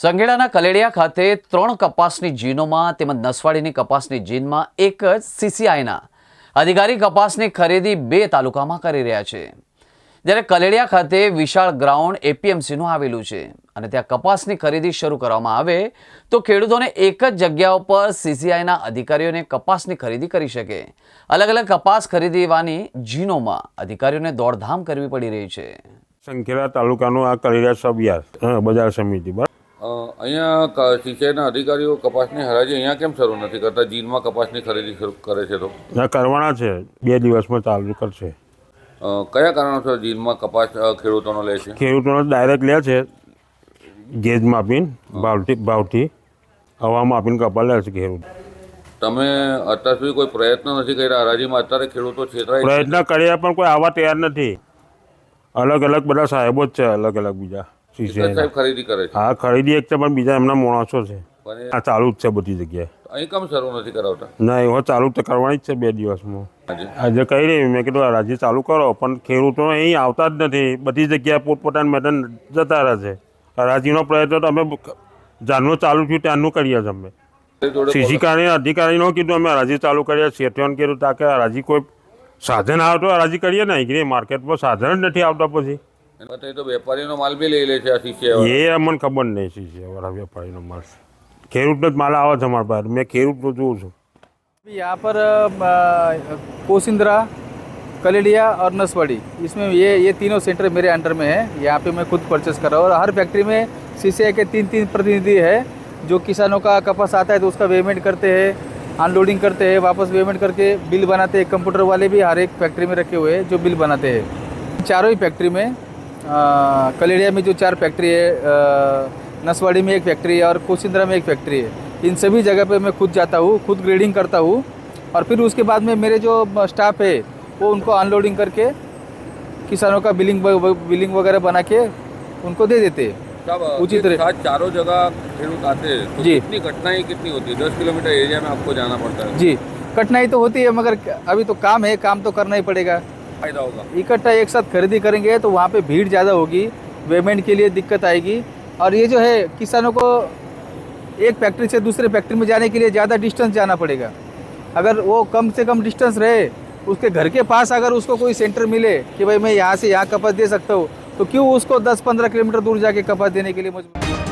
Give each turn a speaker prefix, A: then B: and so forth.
A: સંઘેડાના કલેડિયા ખાતે ત્રણ કપાસની જીનોમાં તેમજ નસવાડીની કપાસની જીનમાં એક જ સીસીઆઈના અધિકારી કપાસની ખરીદી બે તાલુકામાં કરી રહ્યા છે. જ્યારે કલેડિયા ખાતે વિશાળ ગ્રાઉન્ડ એપીએમસીનું આવેલું છે અને ત્યાં કપાસની ખરીદી શરૂ કરવામાં આવે, તો ખેડૂતોને એક જ જગ્યા ઉપર સીસીઆઈના અધિકારીઓને કપાસની ખરીદી કરી શકે. અલગ અલગ કપાસ ખરીદવાની જીનોમાં અધિકારીઓને દોડધામ કરવી પડી રહી છે.
B: સંખેડા તાલુકાનું આ કલેડિયા સબિયાર બજાર સમિતિ
C: અહીંયા સિંચાઈના અધિકારીઓ કપાસની હરાજી અહીંયા કેમ શરૂ નથી કરતા? જીનમાં કપાસની ખરીદી શરૂ કરે છે તો?
B: કરવાના છે. બે દિવસમાં ચાલુ કરશે.
C: કયા કારણોસર જીનમાં કપાસ ખેડૂતોનો લે છે?
B: ખેડૂતોનો ડાયરેક્ટ લે છે. ગેજમાં આપીને ભાવથી ભાવથી હવામાં આપીને કપાસ લે છે ખેડૂત.
C: તમે અત્યાર સુધી કોઈ પ્રયત્ન નથી કર્યા? હરાજીમાં અત્યારે ખેડૂતો છેતરાય.
B: પ્રયત્ન કર્યા પણ કોઈ આવવા તૈયાર નથી. અલગ અલગ બધા સાહેબો જ છે અલગ અલગ બીજા.
C: સાહેબ ખરીદી કરે છે.
B: હા ખરીદી એક છે પણ બીજા એમના માણસો છે. આ ચાલુ જ છે બધી જગ્યાએ.
C: અહીં કામ શરૂ નથી કરાવતા?
B: ના એવો ચાલુ તો કરવાની જ છે બે દિવસમાં.
C: આજે.
B: કહી રહી મેં કીધું હરાજી ચાલુ કરો પણ ખેડૂતો અહીં આવતા જ નથી. બધી જગ્યાએ પોતપોતાના મેદાન જતા રહે છે. હરાજીનો પ્રયત્ન તો અમે જાનનું ચાલુ થયું ત્યાંનું કરીએ છીએ અમે. સીસી કારણે અધિકારીનો કીધું અમે હરાજી ચાલુ કરીએ શેઠિયાને કીધું તાકે હરાજી કોઈ સાધન આવે તો હરાજી કરીએ ને. અહીં માર્કેટમાં સાધન જ નથી આવતા પછી.
C: એ તો વેપારીનો માલ બી લઈ લે છે આ સિંચાઈ
B: એ અમને ખબર નહીં સીસી વાળા વેપારીનો માલ ખેડૂતનો જ માલ આવે છે અમારા પાસે મેં ખેડૂતનું જોઉં છું
D: अभी यहाँ पर अ, कोसिंद्रा कलेडिया और नसवाड़ी इसमें ये ये तीनों सेंटर मेरे अंडर में है यहाँ पे मैं खुद परचेस कर रहा हूँ और हर फैक्ट्री में सीसीआई के तीन तीन प्रतिनिधि है जो किसानों का कपास आता है तो उसका पेमेंट करते हैं अनलोडिंग करते हैं वापस पेमेंट करके बिल बनाते हैं कंप्यूटर वाले भी हर एक फैक्ट्री में रखे हुए हैं जो बिल बनाते हैं चारों ही फैक्ट्री में कलेडिया में जो चार फैक्ट्री है नसवाड़ी में एक फैक्ट्री है और कोसिंद्रा में एक फैक्ट्री है। इन सभी जगह पे मैं खुद जाता हूँ खुद ग्रेडिंग करता हूँ और फिर उसके बाद में मेरे जो स्टाफ है वो उनको अनलोडिंग करके किसानों का बिलिंग बिलिंग वगैरह बना के उनको दे देते हैं। उचित रहे-
C: चारों जगह खेडूत आते हैं। तो
D: जी।
C: कितनी कठिनाई कितनी होती है? दस किलोमीटर एरिया में आपको जाना पड़ता है।
D: जी कठिनाई तो होती है मगर अभी तो काम है काम तो करना ही पड़ेगा।
C: फ़ायदा होगा।
D: इकट्ठा एक साथ खरीदी करेंगे तो वहाँ पे भीड़ ज़्यादा होगी पेमेंट के लिए दिक्कत आएगी। और ये जो है, किसानों को एक फैक्ट्री से दूसरे फैक्ट्री में जाने के लिए ज़्यादा डिस्टेंस जाना पड़ेगा। अगर वो कम से कम डिस्टेंस रहे, उसके घर के पास अगर उसको कोई सेंटर मिले कि भाई मैं यहाँ से यहाँ कपास दे सकता हूँ तो क्यों उसको 10-15 किलोमीटर दूर जाके कपास देने के लिए मजबूर